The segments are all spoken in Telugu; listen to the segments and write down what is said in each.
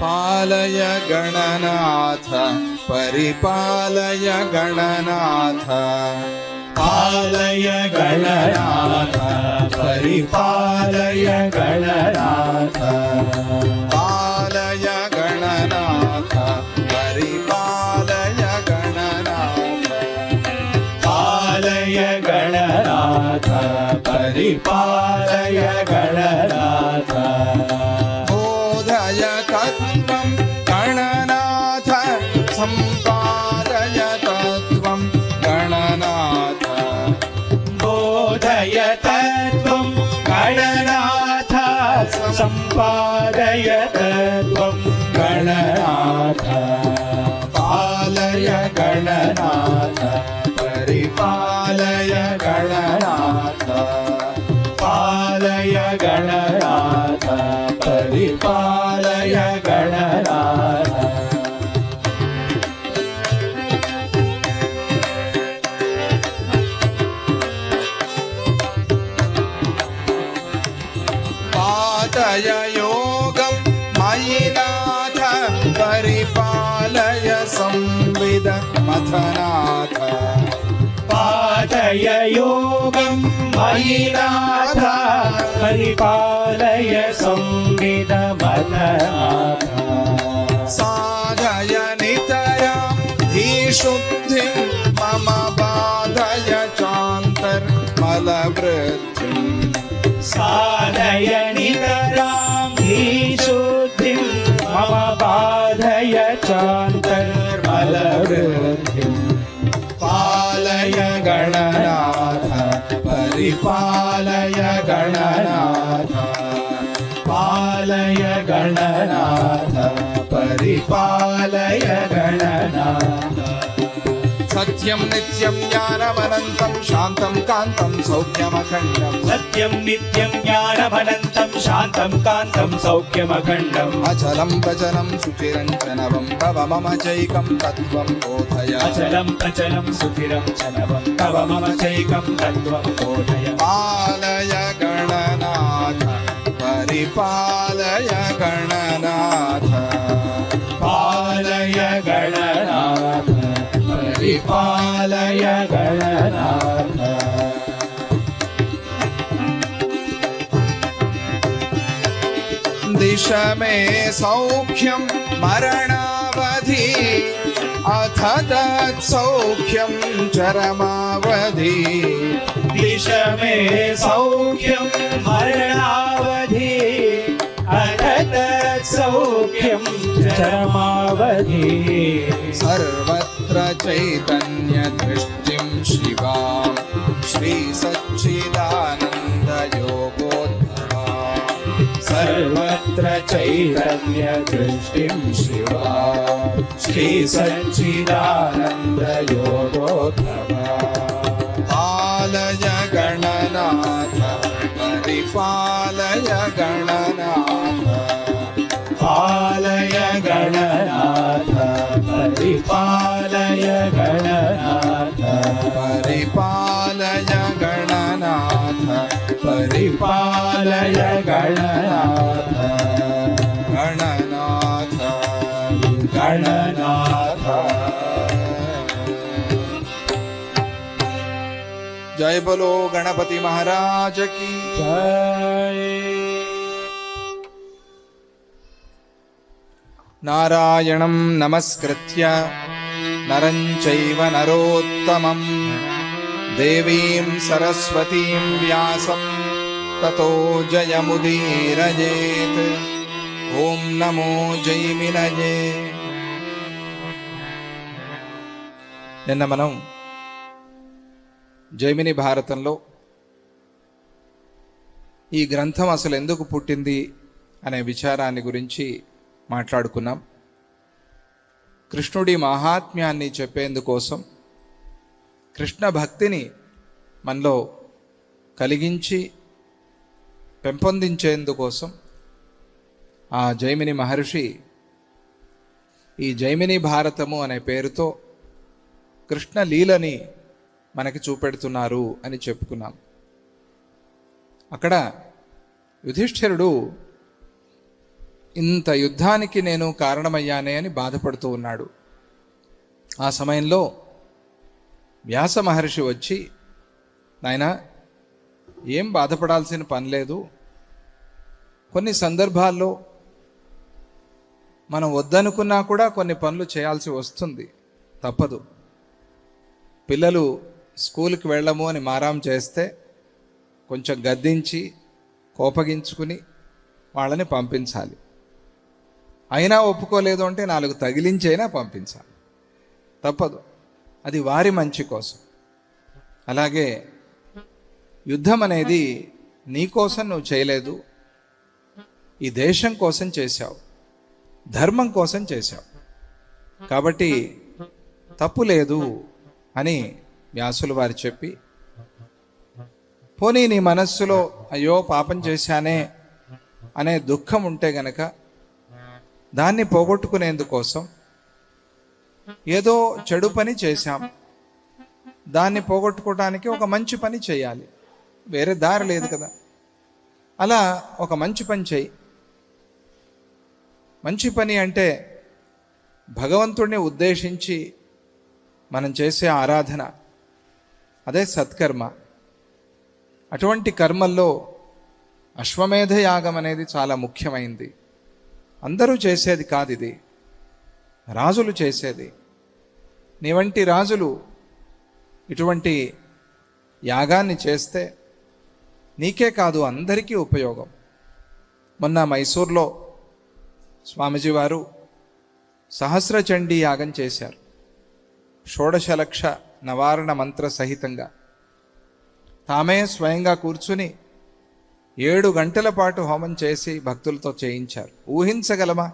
पालय गणनाथ परिपालय गणनाथ। पालय गणनाथ परिपालय गणनाथ। पालय गणनाथ परिपालय गणनाथ। पालय गणनाथ परिपालय गणनाथ सम्पादय तत्त्वं गणनाथ। बोधय तत्त्वं गणनाथ। सम्पादय तत्त्वं गणनाथ। पालय गणनाथ। परिपालय गणनाथ। पालय गणनाथ। परिपालय गणनाथ नाथ नाथ पालय योगं मयि नाथ परिपालय संविदमनाथ साधय नितरां धीशुद्धिम् गणनाथ परिपालय गणनाथ पालय गणनाथ परिपालय गणनाथ सत्यं नित्यं ज्ञानमनन्तं शान्तं कान्तं सौख्यमखण्डम्। सत्यम् नित्यम् ज्ञानफलन्तम् शान्तम् कान्तम् सौख्यमखण्डम्। अचलम् प्रचलम् सुचिरञ्चनवम् तव मम चैकम् तत्त्वम् बोधय। अचलम प्रचलम् सुचिरम् चनवम् तव मम चैकम् तत्त्वम् बोधय। पालय गणनाथ परिपालय गणनाथ। पालय गणनाथ परिपालय गणनाथ। दिश मे सौख्यं मरणावधि। अथ तत्सौख्यं चरमावधि। दिश मे सौख्यं मरणावधि। अथ तत्सौख्यं चरमावधि। सर्वत्र चैतन्यदृष्टिं शिवां। श्रीसच्चिदानन्दयोगोद्भवा सर्वत्र चैतन्यदृष्टिं शिवा। श्रीसच्चिदानन्दयोगोद्भवा पालय गणनाथ परिपालय गणनाथ पालय गणनाथ परिपालय गणनाथ परिपालय गणनाथ परिपालय गणनाथ जय बोलो गणपति महाराज की जय नारायणं नमस्कृत्य नरं चैव नरोत्तमं देवीं सरस्वतीं व्यासं ततो जयमुदीरयेत् ॐ नमो जैमिनये నిన్న మనం జైమిని భారతంలో ఈ గ్రంథం అసలు ఎందుకు పుట్టింది అనే విచారాన్ని గురించి మాట్లాడుకున్నాం. కృష్ణుడి మహాత్మ్యాన్ని చెప్పేందుకోసం కృష్ణ భక్తిని మనలో కలిగించి పెంపొందించేందుకోసం ఆ జైమిని మహర్షి ఈ జైమిని భారతము అనే పేరుతో కృష్ణ లీలని మనకి చూపెడుతున్నారు అని చెప్పుకున్నాం. అక్కడ యుధిష్ఠిరుడు ఇంత యుద్ధానికి నేను కారణమయ్యానే అని బాధపడుతూ ఉన్నాడు. ఆ సమయంలో వ్యాస మహర్షి వచ్చి నాయనా ఏం బాధపడాల్సిన పని లేదు. కొన్ని సందర్భాల్లో మనం వద్దనుకున్నా కూడా కొన్ని పనులు చేయాల్సి వస్తుంది. తప్పదు. పిల్లలు స్కూల్కి వెళ్ళము అని మారాం చేస్తే కొంచెం గద్దించి కోపగించుకుని వాళ్ళని పంపించాలి. అయినా ఒప్పుకోలేదు అంటే నాలుగు తగిలించైనా పంపించాలి. తప్పదు. అది వారి మంచి కోసం. అలాగే యుద్ధం అనేది నీ కోసం నువ్వు చేయలేదు. ఈ దేశం కోసం చేశావు. ధర్మం కోసం చేశావు. కాబట్టి తప్పు లేదు అని వ్యాసులు వారు చెప్పి పోనీ నీ మనస్సులో అయ్యో పాపం చేశానే అనే దుఃఖం ఉంటే గనక దాన్ని పోగొట్టుకునేందుకోసం ఏదో చెడు పని చేశాం. దాన్ని పోగొట్టుకోవడానికి ఒక మంచి పని చేయాలి. వేరే దారి లేదు కదా. అలా ఒక మంచి పని చేయి. మంచి పని అంటే భగవంతుడిని ఉద్దేశించి మనం చేసే ఆరాధన. అదే సత్కర్మ. అటువంటి కర్మల్లో అశ్వమేధ యాగం అనేది చాలా ముఖ్యమైంది. అందరూ చేసేది కాదు ఇది. రాజులు చేసేది. నీ వంటి రాజులు ఇటువంటి యాగాన్ని చేస్తే నీకే కాదు అందరికీ ఉపయోగం. మొన్న మైసూర్లో స్వామిజీ వారు సహస్రచండీ యాగం చేశారు. షోడశలక్ష నవారణ మంత్ర సహితంగా. తామే స్వయంగా కూర్చుని ఏడు గంటల పాటు హోమం చేసి భక్తులతో చేయించారు. ఊహించగలమా?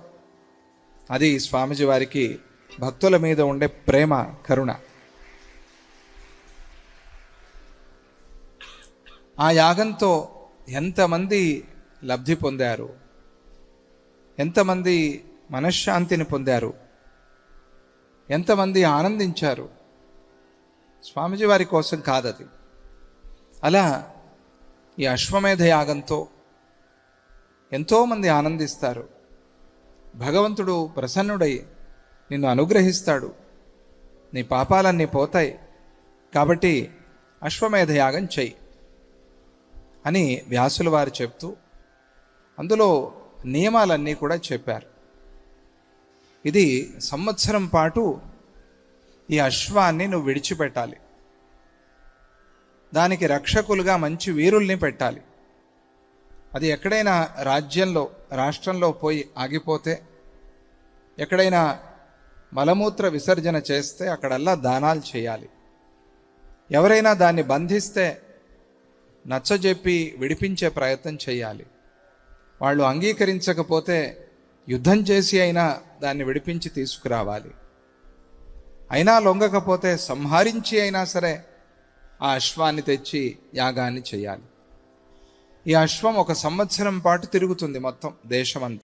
అది స్వామిజీ వారికి భక్తుల మీద ఉండే ప్రేమ కరుణ. ఆ యాగంతో ఎంతమంది లబ్ధి పొందారు? ఎంతమంది మనశ్శాంతిని పొందారు? ఎంతమంది ఆనందించారు? స్వామిజీ వారి కోసం కాదది. అలా ఈ అశ్వమేధ యాగంతో ఎంతోమంది ఆనందిస్తారు. భగవంతుడు ప్రసన్నుడై నిన్ను అనుగ్రహిస్తాడు. నీ పాపాలన్నీ పోతాయి. కాబట్టి అశ్వమేధ యాగం చెయ్యి అని వ్యాసుల వారు చెప్తూ అందులో నియమాలన్నీ కూడా చెప్పారు. ఇది సంవత్సరం పాటు ఈ అశ్వాన్ని నువ్వు విడిచిపెట్టాలి. దానికి రక్షకులుగా మంచి వీరుల్ని పెట్టాలి. అది ఎక్కడైనా రాజ్యంలో రాష్ట్రంలో పోయి ఆగిపోతే ఎక్కడైనా మలమూత్ర విసర్జన చేస్తే అక్కడల్లా దానాలు చేయాలి. ఎవరైనా దాన్ని బంధిస్తే నచ్చజెప్పి విడిపించే ప్రయత్నం చేయాలి. వాళ్ళు అంగీకరించకపోతే యుద్ధం చేసి అయినా దాన్ని విడిపించి తీసుకురావాలి. అయినా లొంగకపోతే సంహరించి అయినా సరే ఆ అశ్వాన్ని తెచ్చి యాగాన్ని చేయాలి. ఈ అశ్వం ఒక సంవత్సరం పాటు తిరుగుతుంది మొత్తం దేశమంతా.